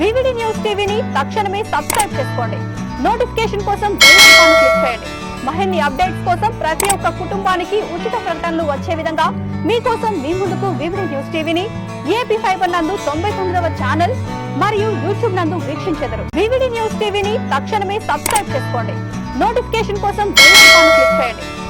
VVD news టీవీని తక్షణమే subscribe చేసుకోండి. నోటిఫికేషన్ కోసం బెల్ ఐకాన్ క్లిక్ చేయండి. మరిన్ని అప్డేట్స్ కోసం ప్రతి ఒక్క కుటుంబానికి ఉచిత ప్రకటనలు వచ్చే విధంగా మీకోసం మీ ముందుకు వివిడి న్యూస్ టీవీని ఏపీ ఫైబర్ నందు తొంభై తొమ్మిదవ ఛానల్ మరియు యూట్యూబ్ నందు వీక్షించెదరు. వివిడి న్యూస్ టీవీని తక్షణమే సబ్స్క్రైబ్ చేసుకోండి. నోటిఫికేషన్ కోసం బెల్ ఐకాన్ క్లిక్ చేయండి.